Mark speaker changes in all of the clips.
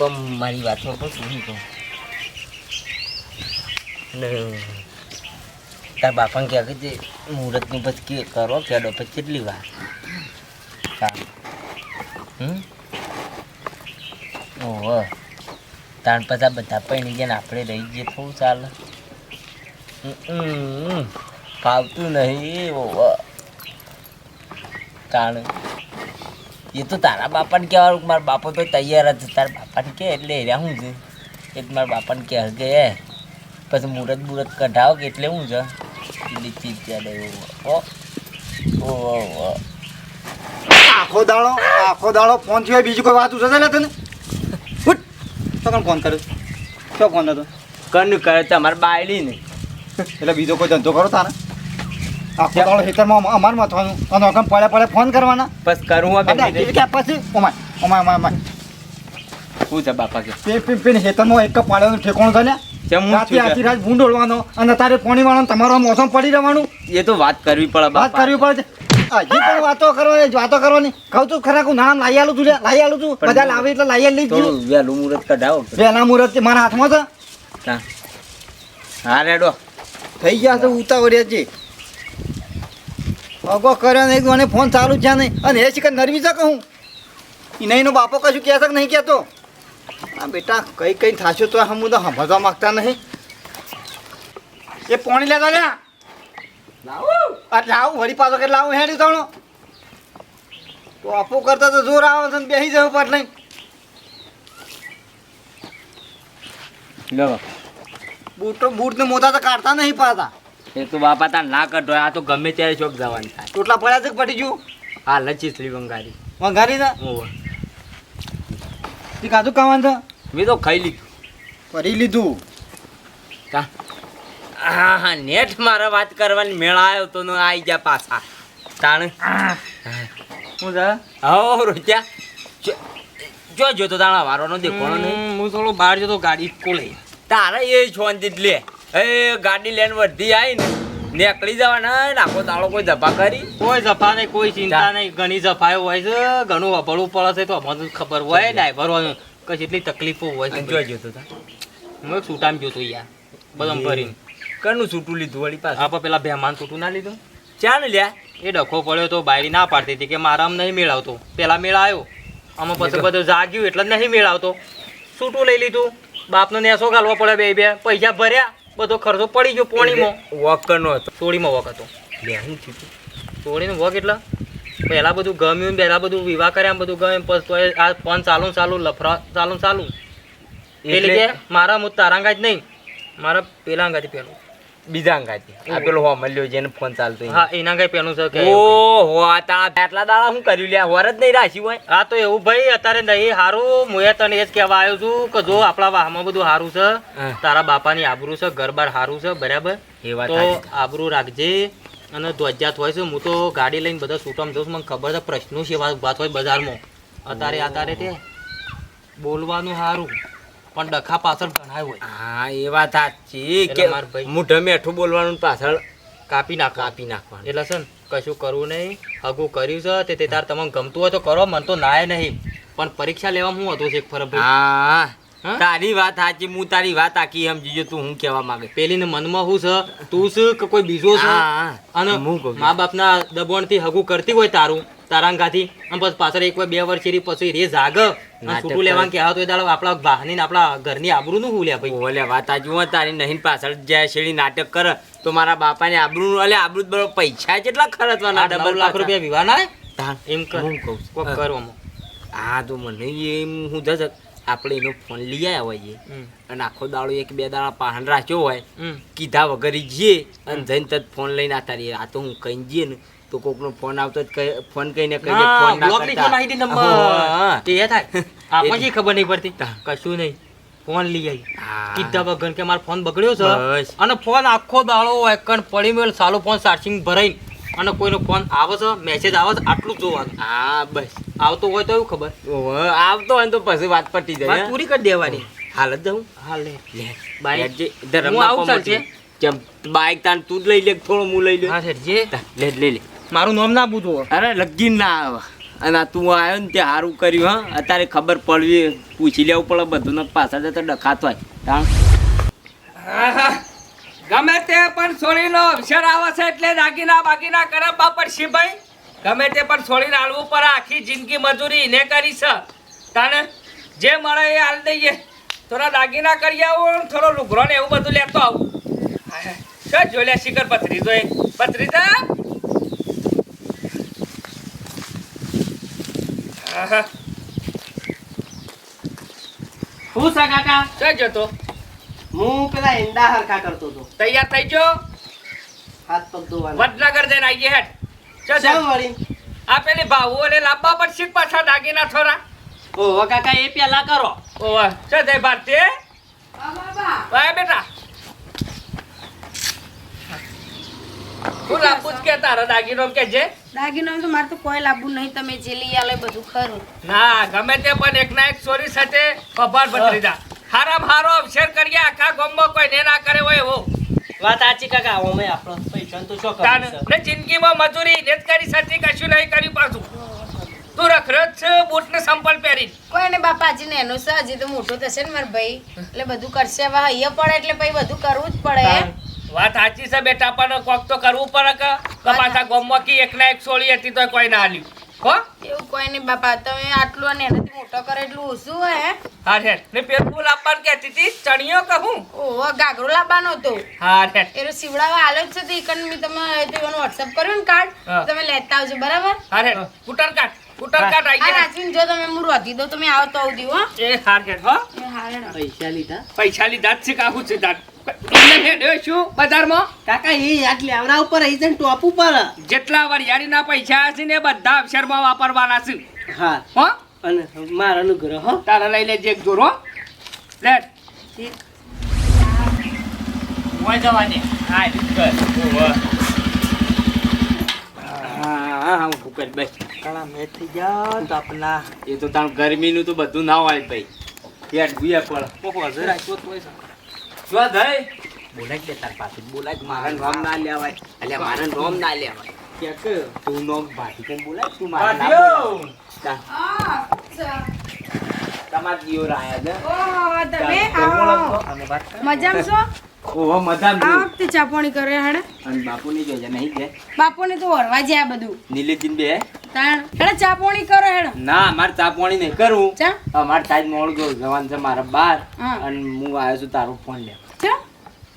Speaker 1: પણ મારી વાતમાં પણ સુધી ગયો ને તાર બાપાને કહે કે જે મુહૂર્તનું પછી કરો, કેડો પછી કેટલી વાર? હમ? ઓહો. તાણ પછી બધા પૈણી ગયા ને આપણે રહી જઈએ થોડું ચાલે. ફાવતું નહીં, ઓહો. તાણ એ તો તારા બાપાને કહેવાનું કે મારા બાપો તો તૈયાર જ છે. તારા બાપાને કહે એટલે એ રહ્યા શું છે? એ મારા બાપાને કહે કે એ પછી મુહૂર્ત બુરત કઢાવો કે એટલે શું છે? એટલી ચીજ ચાલે ઓ ઓ ઓ
Speaker 2: આખો દાડો આખો દાડો ફોન સિવાય બીજી કોઈ વાત ઉછળે તને? ઉઠ તો કોણ ફોન કર્યો શું ફોન હતો?
Speaker 1: કનું કરે? તમારે બાયડી ને.
Speaker 2: એટલે બીજો કોઈ ધંધો કરો તારે? આખો દાડો ખેતરમાં અમાર- માં થવાનું અને ઓકમ પડે પડે ફોન કરવાના.
Speaker 1: બસ કરું હું
Speaker 2: અને કે પછી? Oh my oh my oh my oh my.
Speaker 1: શું છે બાપા કે
Speaker 2: પે પે પે ખેતરમાં એક પાડવાનું ઠેકોણું છે ને?
Speaker 1: હું
Speaker 2: આખી? રાત ભૂંડોળવાનો અને તારે પાણી તમારો મોસમ પડી રહેવાનું.
Speaker 1: એ તો વાત કરવી પડે
Speaker 2: વાત કરવી પડે હજી પણ વાતો કરવાની વાતો કરવાની. કહું છું ખરા હું નામ લાવી આલું છું આલું છું બધા લાવે એટલે લાવી આલી જ
Speaker 1: વહેલું મુહૂર્ત કઢાવો.
Speaker 2: વહેલા મુહૂર્ત મારા હાથમાં છે.
Speaker 1: હા. હા રેડો.
Speaker 2: થઈ ગયા છે ઉતાવળિયા છે. અગો કર્યો ને મને ફોન ચાલુ છે નહીં. અને એ શીખર નરવી છે કહું એનો બાપો કશું કહે શક નહીં કહેતો? હા બેટા કઈ કઈ થાશો તો હમ તો સાંભળવા માગતા નહીં. એ પોણી લેતા લ્યા આ લાવું વળી પાછો કે લાવું હેડી તાણો. તો આપો કરતા તો જોર આવે છે બેસી જવું પાટ લઈને.
Speaker 1: લો
Speaker 2: બૂટ બૂટ ને મોતા તો કાઢતા નહીં પાતા
Speaker 1: એ તો બાપા તાર ના કઢો આ તો ગમે ત્યારે ચોક જવાનું થાય.
Speaker 2: ટોટલા પડ્યા છે પડી ગયું?
Speaker 1: હા લચી સ્લી વંગારી.
Speaker 2: વંગારી ના
Speaker 1: ઓહો
Speaker 2: તે કાધું કાવાનું છે?
Speaker 1: મેં તો ખાઈ લીધું.
Speaker 2: કરી લીધું.
Speaker 1: કા? હા હા નેટ મારે વાત કરવાની. મેળા આવ્યો તો ને આઈ ગયા પાછા. તાણ?
Speaker 2: હું જા.
Speaker 1: હો રોજા જો- જો તો તાણા વારોનો દેખવાનો નહીં
Speaker 3: હું થોડો બહાર જતો ગાડી કોલે
Speaker 1: તારે એ છોન દીધ લે. એ ગાડી લઈને વધી આવી ને નીકળી જવાના નાખો દાડો કોઈ જફા કરી.
Speaker 3: કોઈ જફા નહીં કોઈ ચિંતા નહીં. ઘણી જફાયો હોય છે ઘણું અભળવું પડે છે તો અમને તો ખબર હોય ડ્રાઈવર હોય કઈ એટલી તકલીફો હોય છે
Speaker 1: જો જોતો તા
Speaker 3: હું એક સૂટામ જોતો યાર બધા ભરીને.
Speaker 1: કનું છૂટું લીધું વળી પાસે
Speaker 3: આપણે પેલા બેમાન સૂટું ના લીધું?
Speaker 1: ચા ને લ્યા?
Speaker 3: એ ડખો પડ્યો તો બાયરી ના પાડતી હતી કે મારા આમ નહીં મેળવતો. પેલા મેળાયો. આમાં પછી બધું જાગ્યું એટલે નહીં મેળવતો. સૂટું લઈ લીધું. બાપનો નેસો ગાલવો પડે બે બે. પૈસા ભર્યા. બધો ખર્ચો પડી ગયો પોણીમાં.
Speaker 1: વોકરનો હતો.
Speaker 3: ચોળીમાં વખ હતો.
Speaker 1: લે શું થયું?
Speaker 3: ચોળીનો એટલે? પહેલા બધું ગમ્યું પહેલા બધું વિવાહ કર્યા બધું ગમ્યું પછી તો આ ફોન ચાલુ ચાલુ લફરા ચાલુ ચાલું. પેલી કે
Speaker 1: એટલે
Speaker 3: મારા હું તારાંગા જ નહીં. મારા પેલા અંગાથી પેલું.
Speaker 1: બીજા અંગાથી આ પેલો હો મળ્યો જેને ફોન ચાલતો
Speaker 3: હા એના અંગાઈ પેલું છે કે
Speaker 1: ઓ હો આ આટલા દાડા શું કર્યું લ્યા? વર જ નહીં રાખ્યું હોય.
Speaker 3: હા તો એવું ભાઈ અત્યારે નહીં હારું હું તને એ જ કહેવા આવ્યો છું કે જો આપણા વાહમાં બધું સારું છે તારા બાપાની આબરૂ છે ઘર સારું છે બરાબર?
Speaker 1: એ વાત
Speaker 3: તો. આબરૂ રાખજે અને ધ્વજાત હોય છે. હું તો ગાડી લઈને બધા છૂટમ જઉં છું મને ખબર છે પ્રશ્નો છે વાત હોય બજારમાં. અત્યારે અત્યારે તે બોલવાનું સારું પણ ડખા પાછળ ઘણા હોય.
Speaker 1: હા એ વાત સાચી. કે
Speaker 3: માર
Speaker 1: મેઠું બોલવાનું પાછળ
Speaker 3: કાપી નાખ
Speaker 1: કાપી નાખવાનું.
Speaker 3: એટલે છે કશું કરવું નહીં. હગું કર્યું છે. તે તે તાર તમને ગમતું હોય તો કરો મને તો નાય નહીં. પણ પરીક્ષા લેવા હું હતું છે એક ફરક
Speaker 1: હા? તારી વાત સાચી હું તારી વાત આખી એમ જીજો તું હું કહેવા માંગે?
Speaker 3: પેલીને મનમાં હું છે? તું છે કે કોઈ બીજો છે? અને. મા બાપના દબાણથી હગું કરતી હોય તારું? તારા અંગાથી અને પછી પાછળ એક બે વર્ષ પછી રે જાગ. છૂટું લેવાનું કહેવા તો દાડો આપણા વાહની આપણા ઘરની આબરૂ નું હું ભાઈ.
Speaker 1: ઓલે વાત સાચી હોય તારી. નહીં પાછળ જાય શેરી નાટક કરે તો મારા બાપાને આબરૂ અલે આબરૂ જ પૈસા કેટલા ખર્ચવાના ડબલ
Speaker 3: લાખ રૂપિયા વિવાહ એમ કર.
Speaker 1: કહું
Speaker 3: કોક
Speaker 1: હા.
Speaker 3: કરવામાં
Speaker 1: હા તો મને એમ હું જજ આપણે એનો ફોન લઈ આવ્યા હોઈએ અને આખો દાડો એક બે દાડા પાહન રાખ્યો હોય. કીધા વગર જઈએ. અને જઈને તરત ફોન લઈને આતા રહીએ. આ તો હું કઈ જઈએ ને તો કોકનો ફોન આવતો જ ફોન કહીને કહી ફોન ના કરતા.
Speaker 3: નાખી નંબર. તે એ થાય. આપણને ખબર નહીં પડતી. કશું નહીં. ફોન લઈ આવી કીધા વગર કે મારો ફોન બગડ્યો છે. અને ફોન આખો દાડો એકણ પડી મેળ સાલો ફોન ચાર્જિંગ ભરાઈ અને કોઈનો ફોન આવે છે મેસેજ આવે છે આટલું જોવાનું.
Speaker 1: હા બસ.
Speaker 3: આવતો હોય તો એવું ખબર.
Speaker 1: આવતો હોય ને તો પછી વાત પટી જાય
Speaker 3: પૂરી કરી દેવાની.
Speaker 1: હાલ જ જવું
Speaker 3: હાલ લે.
Speaker 1: લે. જે, ઇધર
Speaker 3: આવું. ચાલશે?
Speaker 1: બાઈક તાન તું જ લઈ લે થોડું હું લઈ લે
Speaker 3: હા સર જે
Speaker 1: લે લે લે.
Speaker 3: મારું નામ ના પૂછો.
Speaker 1: અરે લગીન ના આવે. અને આ તું આવ્યો ને તે સારું કર્યું હા? અત્યારે ખબર પડવી પૂછી લેવું પડે બધું ને પાછળ તો ડખાતો હોય.
Speaker 4: ગમે તે પણ છોડીનો અવસર આવે છે એટલે દાગીના બાગીના કરે બાપડ ભાઈ ગમે તે પણ છોડીને હાલવું પડે આખી જિંદગી મજૂરી એને કરી છે. તાને જે મળે એ હાલ દઈએ. થોડા દાગીના કરી આવું થોડો લુગરો ને એવું બધું લેતો આવું. જોઈ લે શિખર પથરીજો એ પથરીજા આહા.
Speaker 5: હું છે કાકા?
Speaker 4: જતો
Speaker 5: હું પેલા ઈંડા હરખા કરતો હતો.
Speaker 4: તૈયાર થઈ ગયો?
Speaker 5: હાથ પગ ધોવાના.
Speaker 4: વડનગર જઈને આવીએ હેઠ ચાલ,
Speaker 5: વળી.
Speaker 4: આ પેલી ભાવુઓને લાવવા પડશે જ પાછા દાગીના થોડા
Speaker 5: ઓહો કાકા એ પેલા કરો.
Speaker 4: ઓવા ચાલ જય ભારતી વાય બેટા. શું લાવવું જ કે તારા દાગીનો કે છે?
Speaker 6: દાગીનો તો મારે તો કોઈ લાવવું નહીં તમે જે લઈ આલે બધું ખરું.
Speaker 4: ના ગમે તે પણ એક ના એક ચોરી સાથે પભાર ભત્રીજા હારામ હારો અવસર કરીએ આખા ગામમાં કોઈ ને ના કરે હોય એવો.
Speaker 5: વાત સાચી કાકા અમે આપણો પૈસા તો શું
Speaker 4: તાન ને જિંદગીમાં મજૂરી ને જ કરી સાચી કશું નહીં કર્યું પાછું. તું જ છે બૂટ ને સંપલ પહેરી
Speaker 6: કોઈ ને બાપાજી ને એનું છે હજી તો મોટું થશે ને મારા ભાઈ. એટલે બધું કરશે હવે અહીંયા પડે એટલે ભાઈ બધું કરવું જ પડે.
Speaker 4: વાત સાચી છે બેટા પણ કોક તો કરવું પડે કે કે પાછા ગામમાં કી એક ના એક સોળી હતી તો કોઈ ના હાલ્યું હો?
Speaker 6: એવું કોઈ નહીં બાપા તમે આટલું અને એનાથી મોટો કરે એટલું ઓછું હે?
Speaker 4: હા હેઠ ને પેલું લાવવાનું કહેતી હતી ચણિયો કહું
Speaker 6: ઓહો ગાગરો લાવવાનો હતો.
Speaker 4: હા હેઠ
Speaker 6: એનો સીવડાવા આલો જ છે તે ઈકન મેં તમે તો એનો વોટ્સઅપ કર્યો ને કાર્ડ તમે લેતા આવજો બરાબર?
Speaker 4: હા હેઠ કુટર કાર્ડ કુટર
Speaker 6: કાર્ડ
Speaker 4: આવી ગયા.
Speaker 6: રાજીન જો તમે હું રોધી દો તમે આવો તો આવું દઉં હો.
Speaker 4: એ હા હેઠ હો.
Speaker 6: એ હા હેડો.
Speaker 5: પૈસા લીધા?
Speaker 4: પૈસા લીધા જ છે કાહું છે દાદ હેડ્યો બજારમાં?
Speaker 5: કાકા એ યાદ લેવડા ઉપર આવી જાય ટોપ ઉપર.
Speaker 4: જેટલા વરિયાળીના પૈસા છે ને બધા અક્ષરમાં વાપરવાના છે.
Speaker 5: હા.
Speaker 4: હો?
Speaker 5: અને મારા અનુગ્રહ હો.
Speaker 4: તારા લઈ લેજે એક જોરો લે. મોય જવા દે હા કર.
Speaker 1: હા હા હું જ બસ.
Speaker 5: કાળા મેચ થઈ જાવ તો
Speaker 1: એ તો તાણ ગરમીનું તો બધું ના હોય ભાઈ. યાર ગુયા પડે.
Speaker 5: તો હોય
Speaker 1: જો ધઈ બોલાય કે તાર પાસે બોલાય મારા નામ ના લેવાય. અલ્યા મારા નામ ના લેવાય. કે કે તું નામ ભાટી કઈ બોલાય? તું મારા નામ બોલાય. તાણ
Speaker 6: હા, ચ-
Speaker 1: તમાર દિયો રાયા છે.
Speaker 6: ઓહો, તમે આવો.
Speaker 1: અમે વાત કર.
Speaker 6: મજામાં છો?
Speaker 1: ઓહો મજા
Speaker 6: આ વખતે ચા કરે હેડે
Speaker 1: અને બાપુ ની જોજે નહીં કે.
Speaker 6: બાપુને તો હરવા જાય બધું.
Speaker 1: નીલેજીન બે
Speaker 6: તાણ હેડે ચા પોણી કરો હેડો.
Speaker 1: ના મારે ચા પોણી નહીં કરું.
Speaker 6: ચા?
Speaker 1: મારે તાજ મોડ ગયો જવાન છે મારા બાર.
Speaker 6: હા.
Speaker 1: અને હું આવ્યો છું તારો ફોન લે
Speaker 6: ચા?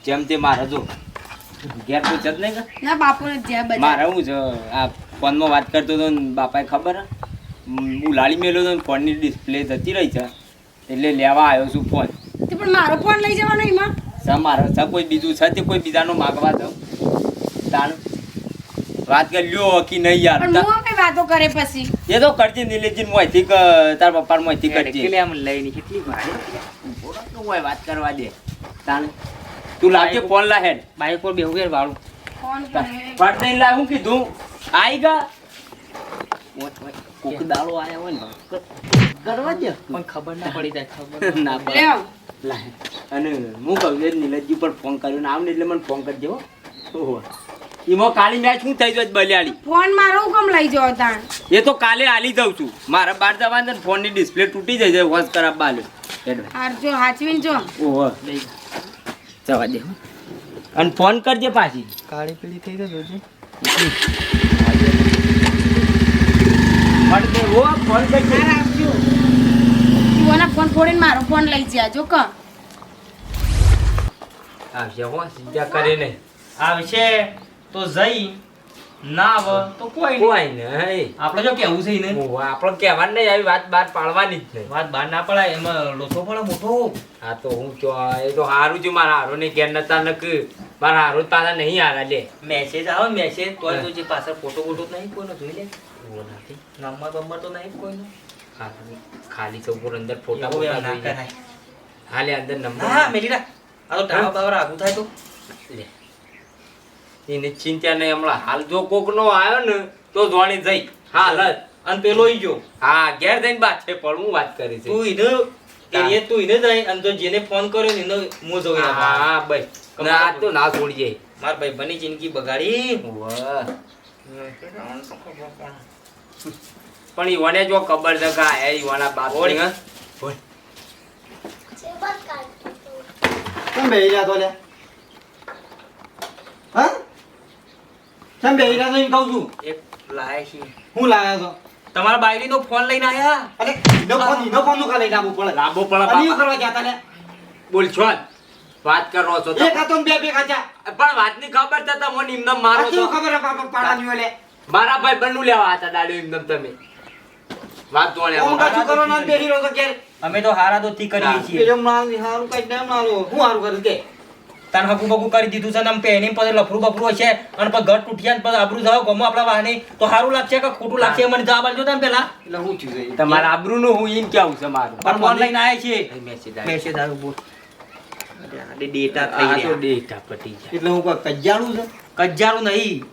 Speaker 1: જેમ તે મારે જો ઘેર તો જત નહીં કે?
Speaker 6: ના બાપુને જ્યાં બધા
Speaker 1: મારે હું છે આ ફોનમાં વાત કરતો ને બાપાએ ખબર હું? લાડી મેલો ને ફોનની ડિસ્પ્લે જતી રહી છે. એટલે લેવા આવ્યો છું ફોન.
Speaker 6: તે પણ મારો ફોન લઈ જવાનો એમાં?
Speaker 1: છે મારો છે કોઈ બીજું છે તે કોઈ બીજાનો માગવા જાઉં? તાણ? વાત કરી લ્યો કે નહીં યાર.
Speaker 6: પણ હું કઈ વાતો કરે પછી?
Speaker 1: એ તો કરજે નીલેજી મોયથી ક તાર પપ્પા મોયથી કરજે.
Speaker 3: આમ લઈને કેટલી
Speaker 1: ને હોય વાત કરવા દે. તાણ. તું લાવજે ફોન લા હેડ
Speaker 3: બાઈક પર બેહું કે વાળું.
Speaker 6: ફોન કરે.
Speaker 1: ફટ દઈને લાવ હું કીધું. આઈ ગા. કોક દાળો આયા હોય ને કરવા દે.
Speaker 3: પણ ખબર ના પડી જાય ખબર
Speaker 1: ના પડે. અને હું કહું છું પર ફોન કર્યો ને આવ ને એટલે મને ફોન કરજો હો ઓહો. એમાં કાલી મેચ શું થઈ જાય બલ્યાળી?
Speaker 6: ફોન મારો હું કેમ લઈ જાવ તાણ.
Speaker 1: એ તો કાલે હાલી જાઉં છું. મારા બાર જવાનું છે ને ફોનની ડિસ્પ્લે તૂટી જાય છે વોશ ખરાબ બાલ્યો.
Speaker 6: હાર જો હાચવીન જો.
Speaker 1: ઓહો. જવા દે હો. અને ફોન કરજે પાછી.
Speaker 5: કાળી પીળી થઈ ગઈ જોજે.
Speaker 1: ફટ દે હો ફોન કરજે.
Speaker 6: રાખજો તું ફોન ફોડીને મારો ફોન લઈ જા જો ક.
Speaker 1: આવશે હો સીધા કરીને.
Speaker 3: આવશે. તો જઈ ના આવે તો કોઈ
Speaker 1: કોઈ નહીં
Speaker 3: આપણે જો કેવું છે
Speaker 1: ને આપણે કહેવાનું નહીં આવી વાત બહાર પાડવાની જ નહીં.
Speaker 3: વાત બહાર ના પડાય એમાં લોચો પડે મોટો.
Speaker 1: હા તો હું તો એ તો હારું છે મારા હારો ને ઘેર નતા નક. મારા હારો તારા નહીં હારા લે.
Speaker 3: મેસેજ આવે મેસેજ
Speaker 1: હા.
Speaker 3: તો જે પાછળ ફોટો ફોટો નહીં કોઈનો જોઈ લે. નંબર બંબર તો નહીં કોઈનો.
Speaker 1: ખાલી ચૌપર અંદર ફોટા ફોટા
Speaker 3: ના. કરાય.
Speaker 1: હાલે અંદર નંબર
Speaker 3: હા મેલી રાખ. આ તો બાવર આગું થાય તો.
Speaker 1: લે. એને ચિંતા નહીં હમણાં હાલ જો કોક નો આવ્યો ને તો જોણી જઈ. હાલ જ.
Speaker 3: અને પેલો ઈ જો
Speaker 1: હા ઘેર જઈને બાદ છે પણ હું વાત કરી છે.
Speaker 3: તું એને એ તું. ઈને જાય અને તો જેને ફોન કર્યો ને એને હું જઉં
Speaker 1: હા. બસ. ના આ તો ના છોડીએ.
Speaker 3: માર ભાઈ બની જિંદગી બગાડી.
Speaker 1: વાહ
Speaker 3: પણ ઈવોને જો કબર કે આ ઈવાના બાપ
Speaker 1: ઓય.
Speaker 3: ને
Speaker 2: કેમ બેહી રહ્યા તો લે હા? કેમ બેહીરા તો કહું છું.
Speaker 3: એક લાયા છે.
Speaker 2: હું લાયા છો?
Speaker 3: તમારા બાયડીનો ફોન લઈને આયા?
Speaker 2: અરે ઈનો ફોન ઈનો ફોનનું કાલે લાવવું પડે.
Speaker 3: લાંબો પડે બાપા.
Speaker 2: શું કરવા ગયા તને
Speaker 3: બોલ છો વાત કરો છો તો.
Speaker 2: એક હતો બે બે ખાચા
Speaker 3: પણ વાતની ખબર છે તમને નિમનમ મારો છો?
Speaker 2: ખબર બાપા પાડા ની ઓલે
Speaker 3: મારા ભાઈ બનનું લેવા હતા દાડો નિમનમ તમે. વાત તો
Speaker 2: કોમ કાચું કરો ના બેહીરો તો ક્યારે
Speaker 3: અમે તો હારા તો થી કરીએ છીએ.
Speaker 2: પેલો માલ હારું કઈ નામ નાલો હું હારું કરું કે?
Speaker 3: તાન હકુ બકુ કરી દીધું છે ને પહેની પછી લફરું બફરું હશે. અને પછી ઘર તૂટ્યા ને પછી આબરું જાવ ગમો આપણા વાહની. તો સારું લાગશે કે ખોટું લાગશે? મને જવાબ આપજો તમે પેલા
Speaker 2: એટલે હું થયું છે?
Speaker 3: તમારા આબરું નું હું એમ કેવું છે મારું?
Speaker 2: પણ
Speaker 3: ફોન
Speaker 2: મને-
Speaker 3: લઈને આવ્યા છીએ
Speaker 1: મેસેજ
Speaker 3: મેસેજ આવ્યો બોલ.
Speaker 1: ડેટા
Speaker 3: આ તો ડેટા પટી જાય.
Speaker 2: એટલે હું કોઈ કજ્જાળું છે?
Speaker 3: કજ્જારું નહીં.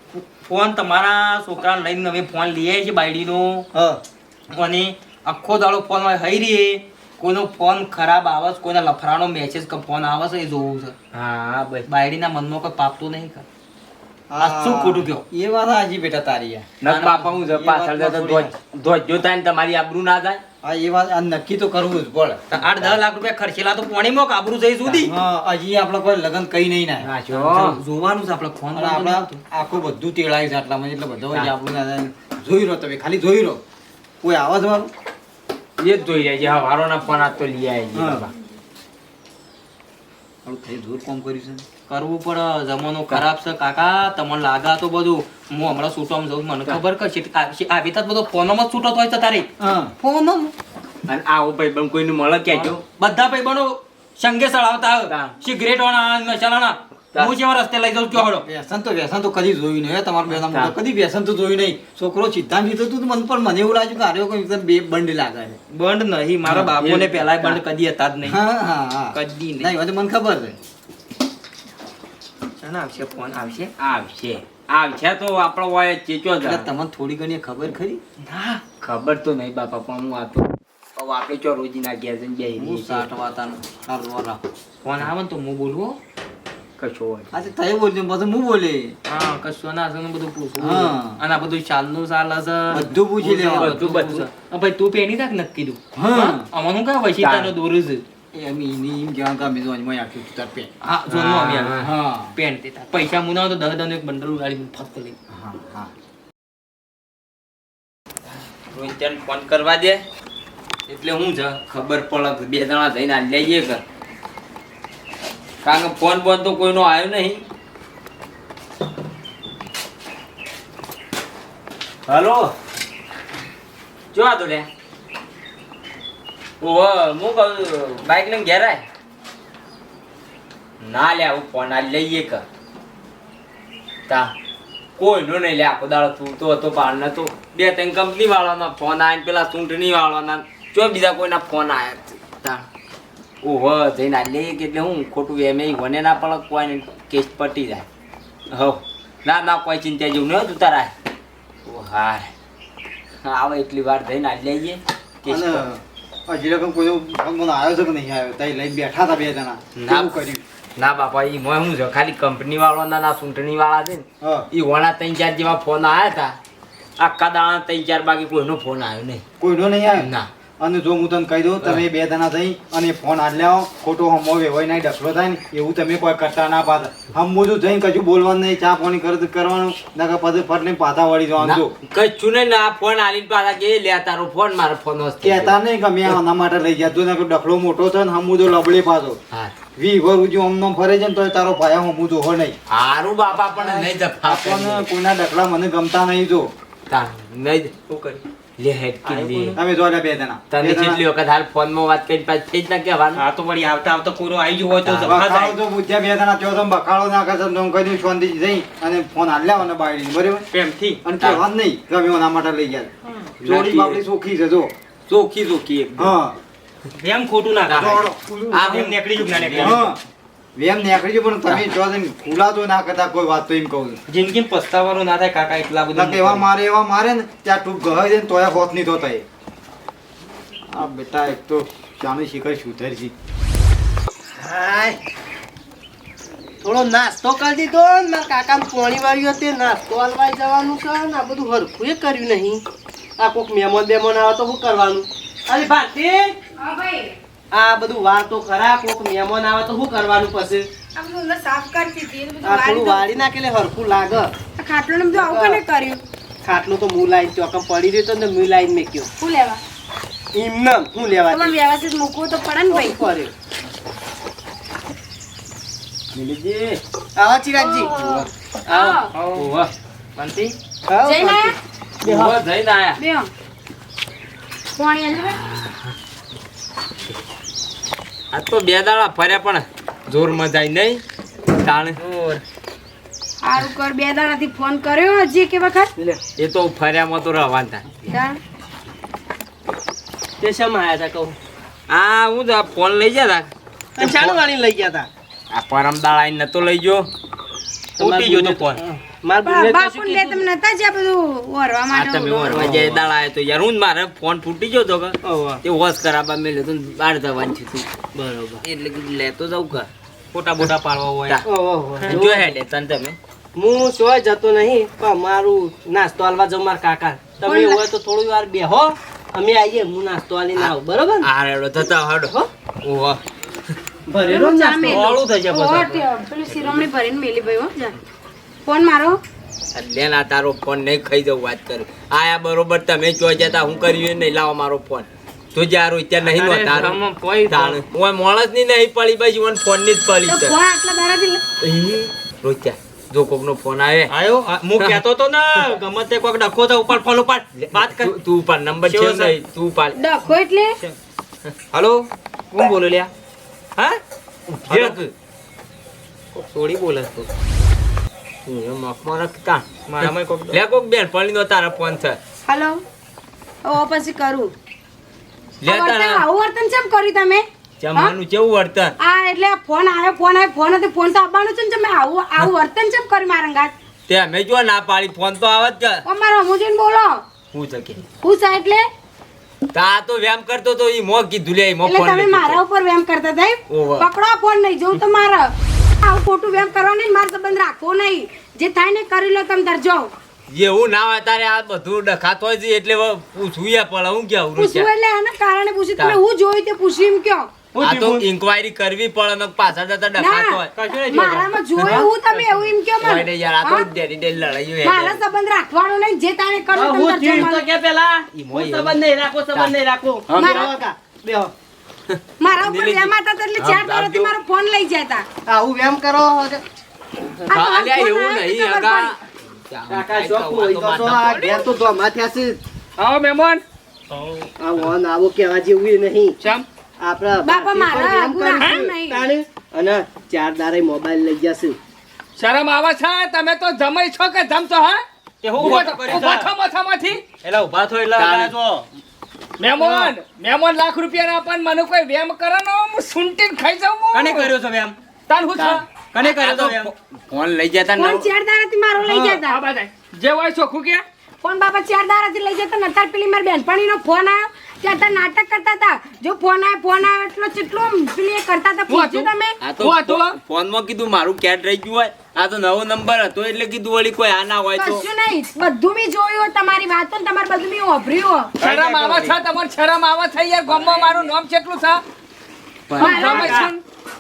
Speaker 3: ફોન તમારા છોકરાને લઈને અમે ફોન લઈએ છીએ બાયડીનો.
Speaker 2: હા.
Speaker 3: અને આખો દાડો ફોનમાં હઈ રહી કોઈનો ફોન ખરાબ આવે છે કોઈના લફરાનો મેસેજ કે ફોન આવે છે એ જોવું છે.
Speaker 1: હા બસ.
Speaker 3: બાયડીના મનમાં કોઈ પાપતું નહીં કર. શું ખોટું કયો?
Speaker 2: એ વાત હાજી બેટા તારી.
Speaker 1: નક બાપા હું પાછળ ધ્વજ જોતા ને તમારી આબરૂ ના જાય
Speaker 2: હા એ વાત આ નક્કી તો કરવું જ બોલ
Speaker 3: આઠ દસ લાખ રૂપિયા ખર્ચેલા તો પોણી મોક આબરૂ જઈ સુધી.
Speaker 2: હજી આપણે કોઈ લગન કઈ નહીં ના.
Speaker 3: જોવાનું છે આપણે ફોન
Speaker 2: અને આખું બધું તેડાય છે આટલામાં એટલે બધો આપણું ના- જોઈ રહ્યો તમે ખાલી જોઈ રહ્યો. કોઈ આવે મારું?
Speaker 1: એ જ જોઈ છે. હા વારોના ફોન તો લઈ આવી બાબા
Speaker 2: હા. થઈ દૂર કામ કર્યું છે
Speaker 3: કરવું પણ જમાનો ખરાબ છે. કાકા તમને લાગા તો બધું. હું હમણાં છૂટવા જાઉં મને ખબર કે છે આવી આવી તો બધો ફોનમાં જ છૂટો હોય છે તારે. ફોનમાં?
Speaker 1: અને આવો ભાઈ પણ કોઈનું મળે કહેજો
Speaker 3: બધા ભાઈ બનો સંગે સળાવતા. સિગરેટ વાળા મસાલાના હું જેવા રસ્તે લઈ જાઉં કયો હળો
Speaker 2: વ્યસન તો વ્યસન તો કદી જોયું નહીં હે, બેના મોઢે કદી વ્યસન તો જોયું નહીં. છોકરો સિદ્ધાંત લીધો તું મને પણ મને એવું લાગ્યું કે આર્યો કોઈ બે બંડ લાગે છે.
Speaker 3: બંધ નહીં મારા
Speaker 2: હા,
Speaker 3: પહેલા બંધ કદી હતા જ નહીં.
Speaker 2: હા હા હા.
Speaker 3: કદી નહીં.
Speaker 2: નહીં મને ખબર છે.
Speaker 3: ચાલ આવશે ફોન આવશે.
Speaker 1: આવશે. આવશે તો આપણો હોય ચેચો જ
Speaker 2: તમને થોડી ઘણી ખબર ખરી?
Speaker 3: ના
Speaker 1: ખબર તો નહીં બાપા પણ હું આ તો હવે આપણે ચો રોજીના ના બેસી
Speaker 2: હું સાઠ. વાતાનો સારું રાખો
Speaker 3: ફોન આવે ને તો હું બોલવો
Speaker 1: કશો હોય
Speaker 2: આ તય બોલજો પછી હું બોલે?
Speaker 3: હા કશો ના છે ને બધું પૂછું
Speaker 2: હા.
Speaker 3: અને આ બધું ચાલનું ચાલ છે
Speaker 2: બધું પૂછી લેવાનું.
Speaker 3: બધું બધું. ભાઈ તું પેની રાખ નક્કી કીધું.
Speaker 2: હા.
Speaker 3: અમારું તારો દોર છે.
Speaker 2: કે અજમાઈ તાર
Speaker 3: પેન્ટ. દેતા પૈસા મુના તો દહ દસ એક બંડલ ગાડી ફક્ત લઈ.
Speaker 2: હા હા.
Speaker 1: રોહિત્યાને ફોન કરવા દે. એટલે હું જ ખબર પડે બે જણા જઈને આ લઈએ કર કારણ કે ફોન બોન તો કોઈનો આવ્યો નહીં. હલો? જો આ તો લે ઓહો હું કહું બાઈક લઈને ઘેર આય. ના લે આવું ફોન આ લઈએ કર તા કોઈનો નહીં લે આખો દાડો તું તો હતો પાડને નતો. બે ત્રણ કંપની વાળાના ફોન આવીને પેલા ચૂંટણી વાળાના. જો બીજા કોઈના ફોન આવ્યા તા. ઓહો જઈને આ લે કે એટલે હું ખોટું એમ એ મને ના પડે કોઈને કેસ પટી જાય. હો ના ના કોઈ ચિંતા જેવું નહીં તું તારા. ઓ હાર આવે એટલી વાર જઈને આ લઈએ કેસ
Speaker 2: હજી લગન કોઈ આવ્યો છે કે નહીં આવ્યો તઈ લઈને બેઠા હતા બે જણા.
Speaker 1: ના.
Speaker 2: કર્યું?
Speaker 1: ના બાપા એ મોય છે ખાલી કંપની વાળાના ના ચૂંટણી વાળા છે ને
Speaker 2: હા.
Speaker 1: વણા ત્રણ ચાર જેવા ફોન આવ્યા હતા. આખા દાણા ત્રણ ચાર બાકી કોઈનો ફોન આવ્યો નહીં.
Speaker 2: કોઈનો નહીં આવ્યો?
Speaker 1: ના.
Speaker 2: અને જો હું તને કહી દઉં તમે બે જણા થઈ અને ફોન આજ લેવો ખોટો હમો વેવાય નહીં ડખલો થાય ને એવું તમે કોઈ કરતા ના પાતા હમ તો જઈને કશું બોલવાનું નહીં ચા પાણી કરે કરવાનું નકર પછી ફટ લઈને પાછા વળી જવાનું જો.
Speaker 1: કશું નહીં ના ફોન આલીને પાછા કે લે તારો ફોન મારો ફોન
Speaker 2: કહેતા નહીં કે મેં આના માટે લઈ જતો નકર ડખલો મોટો છે ને હમું તો લબડે પાછો.
Speaker 1: હા.
Speaker 2: વી વર ઉજો અમનો ફરે છે ને તો તારો ભાઈ હું તો હો નહીં.
Speaker 1: હારું બાપા પણ નહીં જફા
Speaker 2: કોઈના ડખલા મને ગમતા નહીં જો.
Speaker 1: તા નહીં
Speaker 3: શું કરી
Speaker 1: લે હેડ કે લે
Speaker 2: તમે જો બે દના
Speaker 1: તને કેટલી વખત હાલ ફોનમાં વાત કરી પાછ થઈ જ ના કહેવાનું
Speaker 3: હા તો વળી આવતા આવતા કોઈનો આવી ગયો હોય તો
Speaker 1: હા.
Speaker 3: જફા જાય.
Speaker 2: તો બુદ્ધિયા બે દના ચો બકાળો ના કરશો તો હું કહી દઉં શાંતિથી જઈ અને ફોન હાલ લેવાનો બાયડી બરાબર?
Speaker 3: પ્રેમથી.
Speaker 2: અને કહેવાનું નહીં ગમે અમે ઓના માટે લઈ ગયા. ચોરી બાપડી સોખી છે જો.
Speaker 1: સોખી સોખી એકદમ.
Speaker 2: હા.
Speaker 3: એમ ખોટું ના.
Speaker 1: આ
Speaker 3: એમ નીકળી જુ ના નીકળી
Speaker 2: હા. વેમ નીકળી પણ તમે જો ને ખુલાસો ના કરતા કોઈ વાત તો એમ કહું
Speaker 3: જિંદગી પસ્તાવાનો ના થાય કાકા એટલા
Speaker 2: ના
Speaker 3: બધા
Speaker 2: એવા મારે એવા મારે ને ત્યાં ટૂંક ગહાય છે તોય હોત નહીં થતા એ આ બેટા એક તો ચાનું શિખર સુધરજી
Speaker 5: હાય. થોડો નાસ્તો કરી દીધો ને મારા કાકા પોણી વાળ્યો તે નાસ્તો હાલવાઈ જવાનું છે ને આ બધું હરખું કર્યું નહીં. આ કોઈક મહેમાન બેમાન આવે તો શું કરવાનું? અરે ભારતી
Speaker 6: હા ભાઈ.
Speaker 5: આ બધું વાર તો ખરા કોક મહેમાન આવે તો શું કરવાનું પછી? થોડું વાળી નાખે હરખું લાગે.
Speaker 6: ખાટલું બધું આવું કોને કર્યું?
Speaker 5: ખાટલું તો હું લાઈન ચોકમ પડી રહ્યો તો ને હું લાઈન મેક્યો.
Speaker 6: શું લેવા?
Speaker 5: એમને હું લેવા
Speaker 6: તમારે વ્યવસ્થિત મૂકવું તો પડે ને ભાઈ.
Speaker 7: મિલિજી
Speaker 5: આવો ચિરાગજી.
Speaker 6: આવો.
Speaker 7: ઓવા.
Speaker 6: પાણી.
Speaker 1: આ તો બે દાડા ફર્યા પણ જોર મજા નહીં. તાણે.
Speaker 6: સારું કર બે દાડાથી ફોન કર્યો હજી કે વખત?
Speaker 1: એ તો ફર્યામાં તો રવાન
Speaker 6: હતા.
Speaker 5: તે. શેમાં આયા હતા કહું?
Speaker 1: આ હું તો ફોન લઈ ગયા
Speaker 5: હતા ચાલુ વાળી લઈ ગયા તા.
Speaker 1: આ પરમ દાડા નતો લઈ ગયો. ફૂટી ગયો તો ફોન.
Speaker 5: માર
Speaker 6: બા-
Speaker 5: બુને તો
Speaker 6: બાપુને
Speaker 5: શું
Speaker 6: બે
Speaker 5: કીધું?
Speaker 6: તમે નતા જ્યાં બધું ઓરવા માટે
Speaker 1: તમે ઓરવા જાય દાડા આયો તો યાર હું મારે ફોન ફૂટી ગયો તો કે. તે વોશ કરાવવા મેલ્યો તો બહાર જવાનું છે
Speaker 5: બરોબર.
Speaker 1: એટલે કીધું લેતો જાઉં કે ફોટા બોટા પાડવા હોય.
Speaker 5: ઓહો, ઓહો.
Speaker 1: જો હેડે તમે.
Speaker 5: હું સોય જતો નહીં પણ મારું નાસ્તો આલવા જાઉં મારા કાકા. તમે હોય તો થોડી વાર બેહો. અમે આવીએ હું નાસ્તો આલીને આવું બરોબર
Speaker 1: આ રેડો થતા હડો. ઓહો.
Speaker 5: ભરેલો નાસ્તો. થઈ જાય
Speaker 6: ઓહો, પેલી શિરોમણી ભરીને મેલી ભાઈ હો જા. ફોન મારો.
Speaker 1: લે તારો ફોન નહીં ખાઈ જવું વાત કરું. આયા બરોબર તમે જો જતા હું કર્યું નહીં લાવો મારો ફોન. તો જ્યાં ત્યાં નહીં નો તારો. તાણ. ઓય મોણસની નહીં પડી બાજુ ઓન ફોનની જ પડી છે.
Speaker 6: ફોન આટલા દાડાથી
Speaker 1: રોચ્યા જો કોક નો ફોન આવે.
Speaker 3: આયો હું કહેતો તો ને ગમે તે કોઈક ડખો તો ઉપર ફોન ઉપર વાત કર.
Speaker 1: તું- ઉપર નંબર છે? નહીં? તું ઉપર
Speaker 6: ડખો એટલે?
Speaker 3: હલો કોણ બોલો લ્યા? હા? સોડી બોલે
Speaker 1: તું
Speaker 6: કરું.
Speaker 1: જમવાનું કેવું વર્તન
Speaker 6: આ એટલે ફોન આવ્યો ફોન આવ્યો ફોન હતો ફોન તો આવવાનો છે ને તમે આવું આવું વર્તન કેમ કર્યું મારા અંગાત?
Speaker 1: તે અમે જો ના પાડી ફોન તો આવત છે
Speaker 6: અમારો અમુજીને બોલો.
Speaker 1: હું છે કે.
Speaker 6: હું છે એટલે?
Speaker 1: તા તો વ્યાયામ કરતો તો ઈ મો કીધું લે મો ફોન
Speaker 6: તમે મારા ઉપર વેમ કરતા
Speaker 1: થાય
Speaker 6: પકડો આ ફોન નહીં જોઉં તો મારા. આવું ખોટું વેમ કરવા નહીં મારો સંબંધ રાખવો નહીં. જે થાય ને કરી લો તમે દરજો
Speaker 1: એવું ના હોય તારે આ બધું ડખાતો હોય એટલે પૂછવું પડે હું કેવું
Speaker 6: પૂછવું એટલે એના કારણે પૂછી તમે હું જોયું તે પૂછી એમ કયો?
Speaker 1: આ તો ઇન્કવાયરી કરવી પડે ને પાછળ જતા ડખાતો હોય.
Speaker 6: ના મારામાં જોયું હું તમે એવું એમ કયો મને?
Speaker 1: યાર આ તો
Speaker 6: હા?
Speaker 1: ડેરી ડેરી લડાઈઓ
Speaker 6: મારા સંબંધ રાખવાનો નહીં જે તારે કરો તમે
Speaker 5: હું
Speaker 6: તાર
Speaker 5: થયું
Speaker 6: જાઓ
Speaker 5: તો કે પેલા? હું સંબંધ નહીં રાખો સંબંધ નહીં રાખો.
Speaker 6: મારા-
Speaker 5: બેહો.
Speaker 6: મારા ઉપર વેમ હતા એટલે ચાર
Speaker 1: હા,
Speaker 6: મારો ફોન લઈ જતા
Speaker 5: આવું વેમ કરો
Speaker 6: આ તો
Speaker 1: હા,
Speaker 6: આ
Speaker 1: અલ્યા એવું નહીં અગા
Speaker 5: કાકા શોખ હોય તો તો આ ઘેર તો ધોમાં થયા છે.
Speaker 4: આવો મહેમાન
Speaker 5: આવો કેવા જેવું નહીં.
Speaker 4: ચમ?
Speaker 5: આપણા
Speaker 6: બાપા,
Speaker 5: ભારતી પર
Speaker 6: મારા
Speaker 5: વેમ
Speaker 6: આગુ
Speaker 5: કરીશું.
Speaker 6: રાખવાનું નહીં.
Speaker 5: તાણે અને ચાર દારે મોબાઈલ લઈ જશે.
Speaker 4: શરમ આવે છે? તમે તો જમાઈ છો કે જમશો હા? ઊભા
Speaker 3: ખોટું કર્યું
Speaker 4: ઊભા
Speaker 3: છે?
Speaker 4: થો માથામાંથી.
Speaker 3: એટલે ઊભા થો એટલે
Speaker 1: તાણે.
Speaker 3: આ જો
Speaker 4: મહેમાન મહેમાન લાખ રૂપિયા ના પણ મને કોઈ વેમ કરે ને હું સુંટીને ખાઈ જાઉં
Speaker 3: કને કર્યો છે એમ
Speaker 4: તાન હું છે?
Speaker 3: કને કર્યો
Speaker 1: તો
Speaker 3: છે
Speaker 1: ફોન લઈ જતા
Speaker 6: ફોન ચાર દાડાથી મારો લઈ જતા.
Speaker 4: જે હોય ચોખ્ખું કે
Speaker 6: ફોન બાપા ચાર દારાથી લઈ જતા નતાર પેલી મારી બેનપણીનો ફોન આવ્યો. ત્યાં તાર નાટક કરતા હતા. જો ફોન આવ્યો ફોન આવ્યો એટલો ચેટલો પેલી એ કરતા હતા. પૂછ્યું તમે?
Speaker 1: ફોનમાં કીધું મારું કેટ રહી ગયું હોય. આ તો નવો નંબર હતો એટલે કીધું વળી કોઈ આ ના હોય તો
Speaker 6: કશું નહીં. બધું મેં જોયું તમારી વાતો ને તમારે બધું મેં ઓભર્યું
Speaker 4: શરમ આવે છે તમારે શરમ આવે છે યાર. ગામમાં મારું નામ કેટલું છે.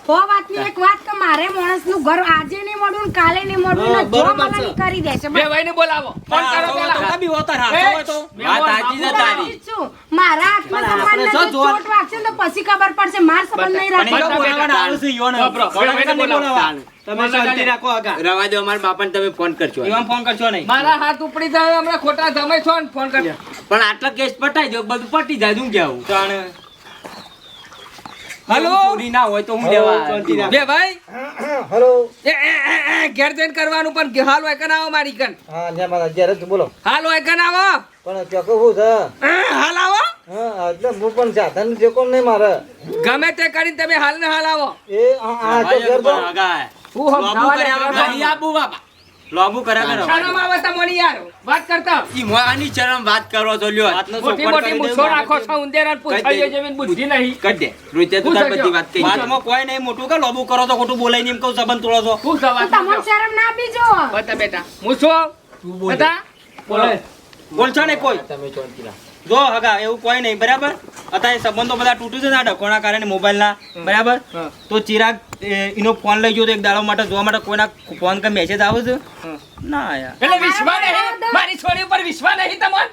Speaker 6: હો વાતની એક વાત કે મારે માણસનું ઘર આજે નહીં મળવું ને કાલે નહીં મળવું ને જો મને કરી દેશે
Speaker 4: બે ભાઈને બોલાવો ફોન કરો
Speaker 3: હાથો હોય તો હોતા હાથો તો
Speaker 1: વાત સાચી છે તારી.
Speaker 6: સાચી જ છું. મારા હાથમાં
Speaker 5: પણ આપણે
Speaker 6: સમાન
Speaker 5: જો જોવા-
Speaker 6: ચોટ વાગશે તો પછી ખબર પડશે માર સંબંધ નહીં રાખવાનો
Speaker 3: તો બોલાવવાના છે ઈયોને.
Speaker 4: બરાબર.
Speaker 3: બોલાવવાના
Speaker 4: બોલાવો,
Speaker 3: નહીં બોલાવવા.
Speaker 5: તમે શાંતિ રાખો આગા
Speaker 1: રવા દો અમારા બાપાને તમે ફોન કરજો
Speaker 3: ફોન નહીં
Speaker 4: મારા હાથ ઉપડી જાય હમણાં ખોટા છો ને ફોન કર
Speaker 1: પણ આટલા કેસ પટાઈ દો બધું પટી જાય શું કેવું
Speaker 3: તાણે.
Speaker 4: હલો?
Speaker 1: ચોરી ના હોય તો હું લેવા
Speaker 4: બે ભાઈ?
Speaker 2: હલો.
Speaker 4: એ, એ, એ, એ, ઘેર જઈને કરવાનું પણ હાલ હોય કન આવો મારી કન
Speaker 2: હા ને મારા અત્યારે જ બોલો.
Speaker 4: હાલ હોય કન આવો?
Speaker 2: પણ ચોખ્ખું શું છે?
Speaker 4: હાલ આવો.
Speaker 2: હા એટલે હું પણ સાધન જે કોણ નહીં મારે.
Speaker 4: ગમે તે કરીને તમે હાલ ને હાલ આવો.
Speaker 2: એ આ તો ઘર તો
Speaker 4: હું હમ
Speaker 3: કર્યા
Speaker 1: આબુ બાપા.
Speaker 3: લોબુ કર્યા કરો.
Speaker 4: શરમ આવે તમને યાર. વાત કરતા.
Speaker 1: ઈ મોવાની શરમ વાત કરો તો લ્યો.
Speaker 4: મોટી મોટી મૂછો રાખો છો ઉંદેરા ને પૂંછડીઓ જેવી બુદ્ધિ નહીં.
Speaker 1: કરી દે. રોતે તો તાર બધી વાત કહી.
Speaker 3: વાતમાં કોઈ નહીં મોટું કે લોબુ કરો તો ખોટું બોલાય નહીં એમ કહું સબન તોડો છો.
Speaker 4: શું
Speaker 6: તો
Speaker 4: સવાલ
Speaker 6: તમને શરમ ના બીજો.
Speaker 4: બતા બેટા. મૂછો.
Speaker 1: તું બોલ.
Speaker 4: બતા. બોલ.
Speaker 8: છો ને કોઈ?
Speaker 1: તમે ચોંતી
Speaker 8: જો હગા એવું કોઈ નહીં બરાબર? અત્યારે સંબંધો બધા તૂટ્યું છે ના આ ડખોના કારણે મોબાઈલના? બરાબર? તો ચિરાગ એનો ફોન લઈ ગયો તો એક દાડો માટે જોવા માટે કોઈના ફોન કે મેસેજ આવે છે? ના યાર.
Speaker 4: એટલે વિશ્વાસ નહીં મારી છોડી ઉપર વિશ્વાસ નહીં તમને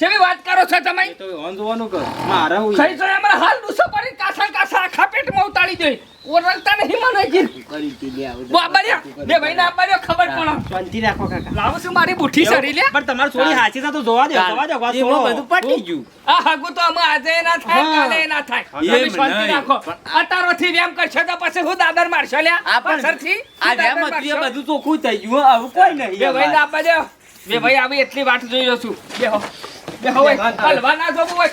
Speaker 4: કેવી વાત કરો છો તમે?
Speaker 8: તો ઓન જોવાનું કર મારે હું
Speaker 4: સહી જોડે અમારે હાલ ડૂસો પડી કાસા કાસા આખા પેટમાં ઉતાળી દે. ઓરલતા નહીં મને ગીર.
Speaker 1: કરી તી લે
Speaker 4: બાબરિયા બે ભાઈ ના બાબરિયા ખબર પણ
Speaker 5: શાંતિ રાખો કાકા.
Speaker 4: લાવું છું મારી બુઠી સરી લે
Speaker 8: પણ તમાર થોડી હાચી તો જોવા દે જોવા દે વાત
Speaker 1: એમાં બધું પટી ગયું.
Speaker 4: આ હાગુ તો અમે આજે ના થાય કાલે ના થાય. તમે શાંતિ રાખો. અતારો થી વેમ કરશો તો પછી હું દાદર મારશો લે
Speaker 1: આ પણ
Speaker 4: પાછળથી
Speaker 1: આ
Speaker 4: વેમ.
Speaker 1: બધું ચોખ્ખું થઈ ગયું હો, આવું કોઈ નહીં
Speaker 4: બે ભાઈ ના બાબરિયા બે ભાઈ આવી એટલી વાત જોઈ રહ્યો છું. બેહો. હલવા ના જોવું હોય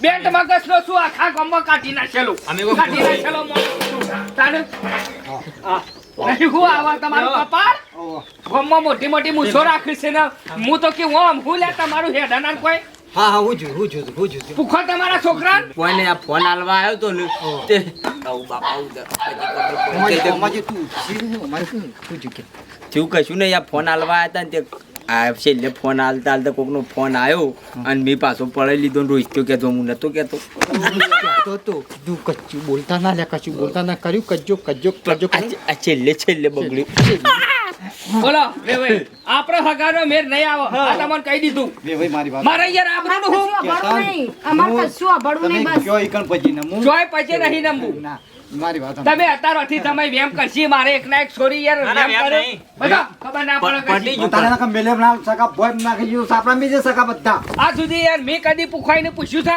Speaker 4: બેન્ટ મગજ નો શું? આખા કાઢી નાખેલું. કાઢી નાખેલો તારે? નહીં હું આવા તમારો કપાળ? ગામમાં મોટી મોટી મૂછો રાખી છે ને. હું તો કેવું આમ હું લે તમારું હેડાના કોઈ?
Speaker 2: હા હા હું જોયું હું જોયું હું જોયું
Speaker 4: ભૂખો તમારા છોકરા?
Speaker 1: કોઈને આ ફોન આલવા આવ્યો તો ને તે આવું બાપા તો તે
Speaker 2: તું
Speaker 1: થયું કશું નહીં આ ફોન આલવા આવ્યા હતા ને તે આ છેલ્લે ફોન આલતા આલતા કોકનો ફોન આવ્યો અને મેં પાછો પડાઈ લીધો ને રોહિત્યો કહેતો હું નતો કહેતો.
Speaker 2: તો તો તું કચ્ચું બોલતા ના લે કચ્ચું બોલતા ના કર્યું કજ્જો કજ્જો કજ્જો
Speaker 1: છેલ્લે છેલ્લે બગડ્યું.
Speaker 4: બોલો બે ભાઈ આપણો હગાનો મેર નહીં આવો. આ તમને કહી દીધું.
Speaker 2: બે ભાઈ મારી વાત
Speaker 4: મારે યાર આબરૂનું હું
Speaker 6: કશું અભડવું નહીં. અમારે કશું
Speaker 2: તમે
Speaker 6: નહીં બસ.
Speaker 2: કયો કણ પછી ને હું
Speaker 4: જોય પછી નહીં નમવું.
Speaker 2: ના મારી વાત
Speaker 4: તમે અતારથી તમે વેમ કરશી મારે એકના એક છોરી યાર
Speaker 3: ના, ના,
Speaker 4: વેમ કરે બધા ખબર ના પડે પડી.
Speaker 1: ગયું.
Speaker 2: તારે નાખા મેલે ના સકા બોય નાખી ગયું સાપડા મેં જે સકા બધા.
Speaker 4: આ સુધી યાર મેં કદી પૂછાઈને પૂછ્યું છે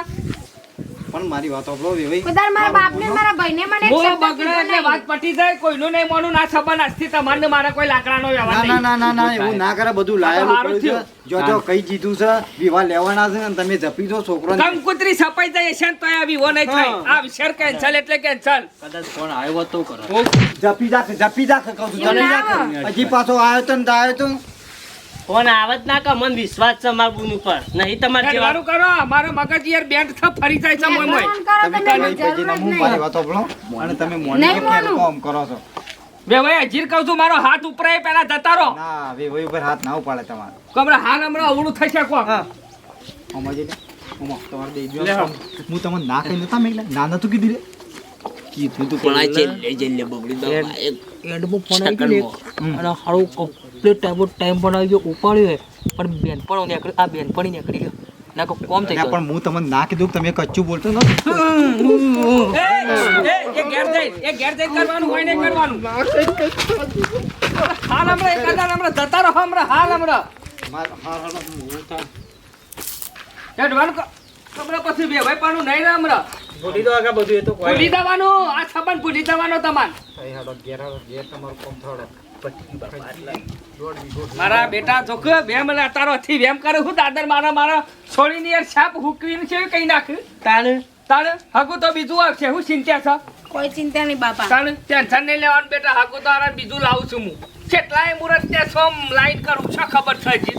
Speaker 2: પણ મારી વાત સાંભળો બે ભાઈ.
Speaker 6: કદાચ મારા બાપને મારા ભાઈને મને એક શબ્દ
Speaker 4: બગડે એટલે વાત પટી જાય કોઈનું નહીં મોનું ના સંબંધ આજથી તમારને મારા કોઈ લાકડાનો વ્યવહાર
Speaker 2: ના ના ના ના ના એવું ના કરે બધું લાયેલું છે. જો જો કઈ જીધું છે વિવાહ લેવાના છે ને તમે જપી દો છોકરો
Speaker 4: કંકુતરી સપાઈ જાય છે ને તોય આ વિવો નહીં થાય. આ વિશેર કેન્સલ એટલે કેન્સલ
Speaker 8: કદાચ કોણ આવ્યો તો કરો.
Speaker 2: જપી જાક જપી જાક કહું છું હજી પાછો આવ્યો તો ને આવ્યો તો.
Speaker 5: ફોન આવત ના કે મને વિશ્વાસ છે મારા બુન ઉપર નહીં તમારે જેવા
Speaker 4: કરો મારો મગજ યાર બેન્ડ થ ફરી જાય છે મોય મોય
Speaker 2: તમે કાલે પછી
Speaker 6: ના
Speaker 2: હું. મારી વાત સાંભળો અને તમે મોને કેમ કામ કરો છો?
Speaker 4: બે ભાઈ હજીર કહું છું મારો હાથ ઉપરાય પેલા જતા રહો
Speaker 2: ના બે ભાઈ ઉપર હાથ ના ઉપાડે તમારો.
Speaker 4: કમરા હાલ હમણાં અવળું થશે કો
Speaker 2: સમજે ને ઓમો, તમારે દઈ દો હું. તમને ના કહી નતા મેં ના નતું કીધી રે?
Speaker 1: કીધું તું પણ આ છેલ્લે છેલ્લે બગડી દો. એક
Speaker 8: એન્ડમાં ફોન આવી ગયો અને હારું કમ્પ્લીટ ટાઈમ ટાઈમ પણ આવી ગયો ઉપાડ્યો હે પણ બેનપણો નીકળી આ બેનપણી નીકળી ગયો. ના કો કોમ થઈ
Speaker 2: ના,
Speaker 8: ગયો.
Speaker 2: પણ હું તમને ના કીધું કે તમે કચ્ચું બોલતો ન
Speaker 4: એ, એ, એ ઘેર જઈ એ ઘેર જઈ કરવાનું હોય ને કરવાનું. હાલ હમણાં એક હજાર હમણાં જતા રહો હમણાં હાલ હમણાં એડવાન ક- હમણાં પછી બે ભાઈ પાનું નહીં ને હમણાં
Speaker 3: ભૂલી દો આગા બધું એ તો કોઈ
Speaker 4: ભૂલી જવાનું આ સબન ભૂલી જવાનો તમાર મારા બેટા જોક બે મને તારો થી વેમ કરે હું દાદર મારા મારા છોડીને યાર છાપ હુકવીને છે કઈ નાખ?
Speaker 5: તાણ?
Speaker 4: તાણ? હકુ તો બીજું આવશે હું ચિંતા છે.
Speaker 6: કોઈ ચિંતા નહીં બાપા.
Speaker 4: તાણ? ટેન્શન નહીં લેવાનું બેટા હકુ તો આરા બીજું લાવું છું હું. કેટલાય મુહૂર્ત ત્યાં સોમ લાઈન કરું છો ખબર છે જી